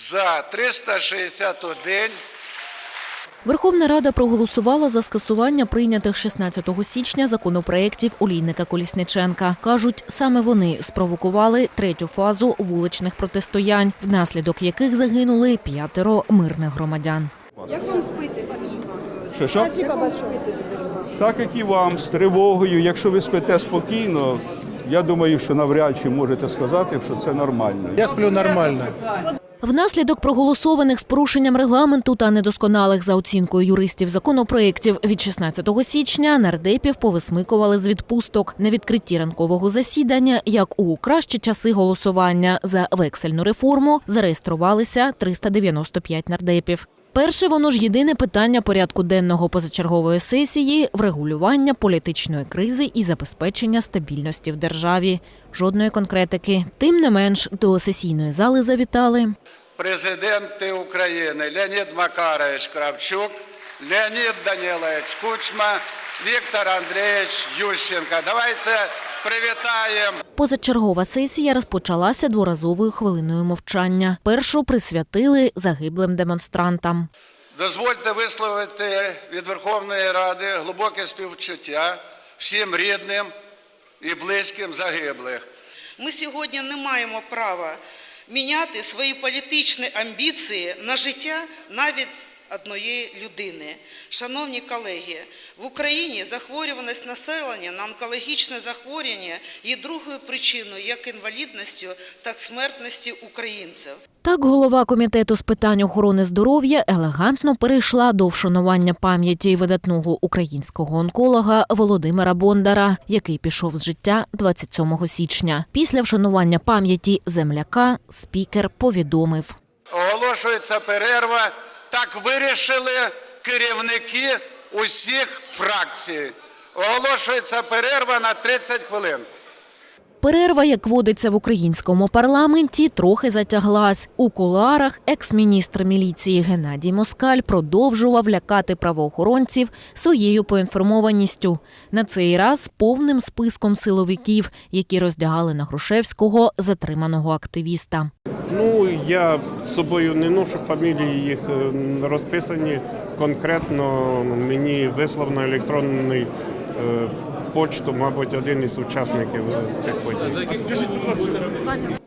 за 361 Верховна Рада проголосувала за скасування прийнятих 16 січня законопроєктів Олійника Колісниченка. Кажуть, саме вони спровокували третю фазу вуличних протистоянь, внаслідок яких загинули п'ятеро мирних громадян. Як вам спиться? Що, що? Так як і вам, з тривогою. Якщо ви спите спокійно, я думаю, що навряд чи можете сказати, що це нормально. Я сплю нормально. Внаслідок проголосованих з порушенням регламенту та недосконалих за оцінкою юристів законопроєктів від 16 січня нардепів повисмикували з відпусток на відкритті ранкового засідання. Як у кращі часи голосування за вексельну реформу зареєструвалися 395 нардепів. Перше воно ж єдине питання порядку денного позачергової сесії врегулювання політичної кризи і забезпечення стабільності в державі. Жодної конкретики. Тим не менш, до сесійної зали завітали президенти України Леонід Макарович Кравчук, Леонід Данілович Кучма, Віктор Андрійович Ющенко. Давайте привітаємо Позачергова сесія розпочалася дворазовою хвилиною мовчання. Першу присвятили загиблим демонстрантам. Дозвольте висловити від Верховної Ради глибоке співчуття всім рідним і близьким загиблих. Ми сьогодні не маємо права міняти свої політичні амбіції на життя навіть однієї людини. Шановні колеги, в Україні захворюваність населення на онкологічне захворювання є другою причиною як інвалідністю, так і смертності українців. Так, голова комітету з питань охорони здоров'я елегантно перейшла до вшанування пам'яті видатного українського онколога Володимира Бондара, який пішов з життя 27 січня. Після вшанування пам'яті земляка спікер повідомив. Оголошується перерва. Так вирішили керівники усіх фракцій. Оголошується перерва на 30 хвилин. Перерва, як водиться в українському парламенті, трохи затяглась. У кулуарах екс-міністр міліції Геннадій Москаль продовжував лякати правоохоронців своєю поінформованістю. На цей раз повним списком силовиків, які роздягали на Грушевського затриманого активіста. Ну, я з собою не ношу фамілії, їх е, розписані. Конкретно мені вислав на електронний е, почту, мабуть, один із учасників цих подій.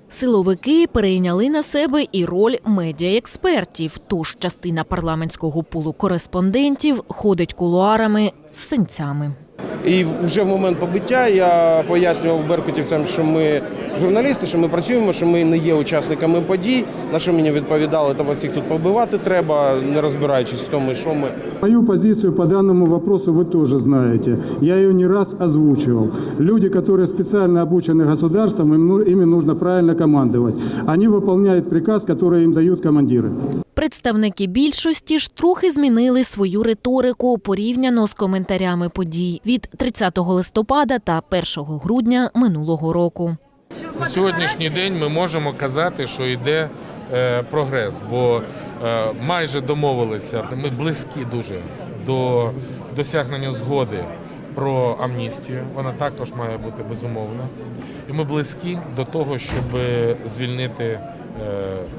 Силовики перейняли на себе і роль медіаекспертів. Тож частина парламентського пулу кореспондентів ходить кулуарами з синцями. І вже в момент побиття я пояснював беркутівцям, що ми журналісти, що ми працюємо, що ми не є учасниками подій. На що мені відповідали, та вас їх тут побивати треба, не розбираючись, хто ми, що ми. Мою позицию по данному вопросу вы тоже знаете. Я ее не раз озвучивал. Люди, которые специально обучены государством, им, ну- ими нужно правильно командовать. Они выполняют приказ, который им дают командиры. Представники більшості ж трохи змінили свою риторику порівняно з коментарями подій від 30 листопада та 1 грудня минулого року. На сьогоднішній день ми можемо казати, що йде е, прогрес, бо е, майже домовилися. Ми близькі дуже до досягнення згоди про амністію. Вона також має бути безумовна. І ми близькі до того, щоб звільнити е,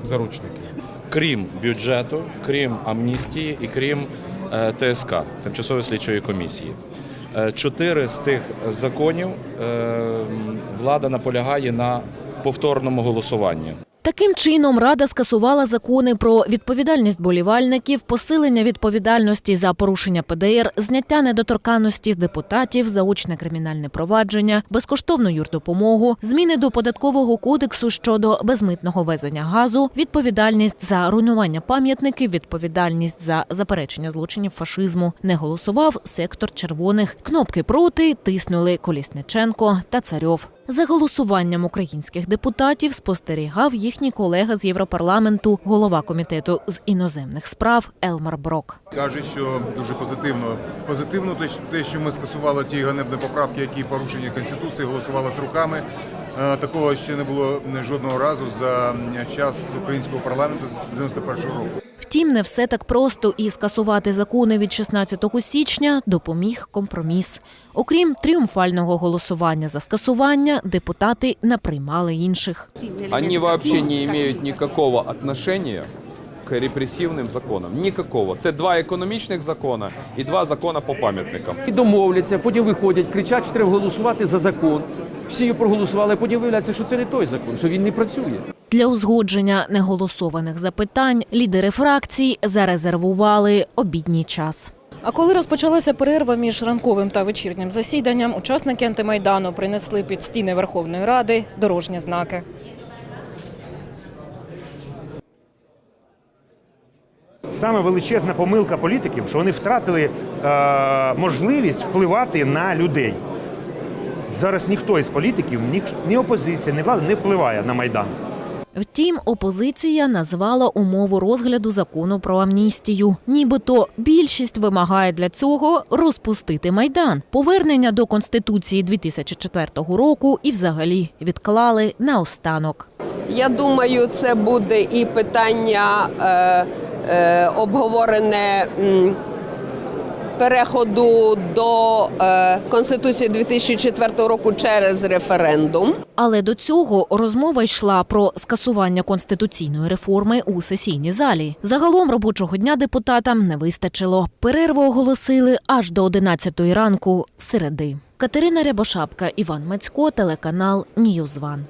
заручників. крім бюджету, крім амністії і крім ТСК тимчасової слідчої комісії. Е, Чотири з тих законів е, влада наполягає на повторному голосуванні. Таким чином, Рада скасувала закони про відповідальність болівальників, посилення відповідальності за порушення ПДР, зняття недоторканності з депутатів, заочне кримінальне провадження, безкоштовну юрдопомогу, зміни до податкового кодексу щодо безмитного везення газу, відповідальність за руйнування пам'ятників, відповідальність за заперечення злочинів фашизму. Не голосував сектор червоних. Кнопки проти тиснули Колісниченко та Царьов. За голосуванням українських депутатів спостерігав їхній колега з Європарламенту, голова комітету з іноземних справ Елмар Брок. Каже, що дуже позитивно. Позитивно те, що- ми скасували ті ганебні поправки, які порушені Конституції, голосували з руками. Е, Такого ще не було жодного разу за час українського парламенту з 91-го року. Втім, не все так просто і скасувати закони від 16 січня допоміг компроміс. Окрім тріумфального голосування за скасування, депутати наприймали інших. Они вообще не имеют никакого отношения к репресивним законам. Никакого. Це два економічних закони і два закони по пам'ятникам. І домовляться, потім виходять, кричать, що треба голосувати за закон. Всі його проголосували, а потім виявляється, що це не той закон, що він не працює. Для узгодження неголосованих запитань лідери фракцій зарезервували обідній час. А коли розпочалася перерва між ранковим та вечірнім засіданням, учасники антимайдану принесли під стіни Верховної Ради дорожні знаки. Саме величезна помилка політиків, що вони втратили е, можливість впливати на людей. Зараз ніхто із політиків, ні, ні опозиція, ні влада не впливає на Майдан. Втім, опозиція назвала умову розгляду закону про амністію. Нібито більшість вимагає для цього розпустити майдан. Повернення до конституції 2004 року і взагалі відклали наостанок. Я думаю, це буде і питання е, е, обговорене м, переходу до е, Конституції 2004 року через референдум. Але до цього розмова йшла про скасування конституційної реформи у сесійній залі. Загалом робочого дня депутатам не вистачило. Перерву оголосили аж до 11 ранку середи. Катерина Рябошапка, Іван Мацько, телеканал Ньюзван.